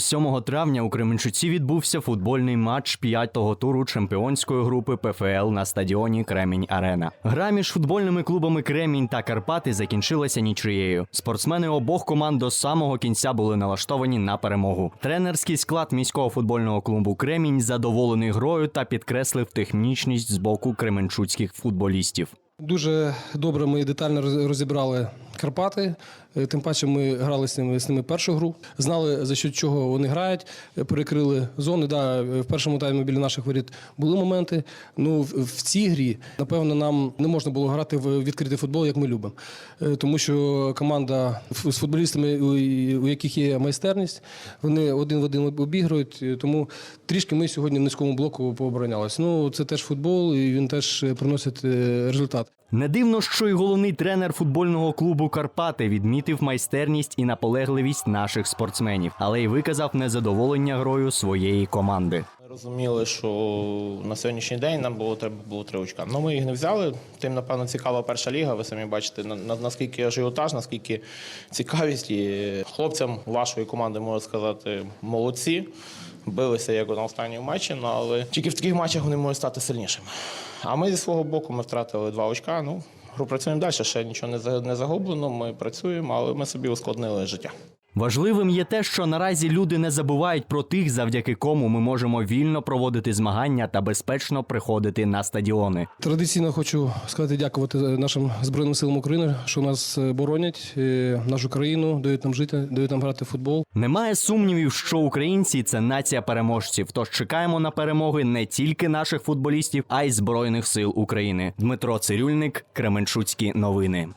7 травня у Кременчуці відбувся футбольний матч п'ятого туру чемпіонської групи ПФЛ на стадіоні Кремінь Арена. Гра між футбольними клубами Кремінь та Карпати закінчилася нічиєю. Спортсмени обох команд до самого кінця були налаштовані на перемогу. Тренерський склад міського футбольного клубу Кремінь задоволений грою та підкреслив технічність з боку кременчуцьких футболістів. Дуже добре ми детально роз- розібрали Карпати. Е, Тим паче ми грали з ними з ними першу гру, знали за що чого вони грають, е, перекрили зони. Да, е, в першому таймі біля наших воріт були моменти. Ну в, цій грі, напевно, нам не можна було грати в відкритий футбол, як ми любимо. Тому що команда з футболістами, у, яких є майстерність, вони один в один обігрують. Е, Тому трішки ми сьогодні в низькому блоку пооборонялися. Ну це теж футбол, і він теж приносить результат. Не дивно, що й головний тренер футбольного клубу Карпати відмітив майстерність і наполегливість наших спортсменів, але й виказав незадоволення грою своєї команди. Розуміли, що на сьогоднішній день нам було треба було три очка. Ну ми їх не взяли. Тим, напевно, цікава перша ліга. Ви самі бачите, на, на- наскільки ажіотаж, наскільки цікавість. І хлопцям вашої команди можу сказати молодці. Билися як на останньому матчі, ну, але тільки в таких матчах вони можуть стати сильнішими. А ми зі свого боку ми втратили два очка. Ну, гру працюємо далі. Ще нічого не загублено. Ми працюємо, але ми собі ускладнили життя. Важливим є те, що наразі люди не забувають про тих, завдяки кому ми можемо вільно проводити змагання та безпечно приходити на стадіони. Традиційно хочу сказати дякувати нашим збройним силам України, що нас е, боронять, е, нашу країну, дають нам жити, дають нам грати в футбол. Немає сумнівів, що українці це нація переможців. Тож чекаємо на перемоги не тільки наших футболістів, а й збройних сил України. Дмитро Цирюльник, Кременчуцькі новини.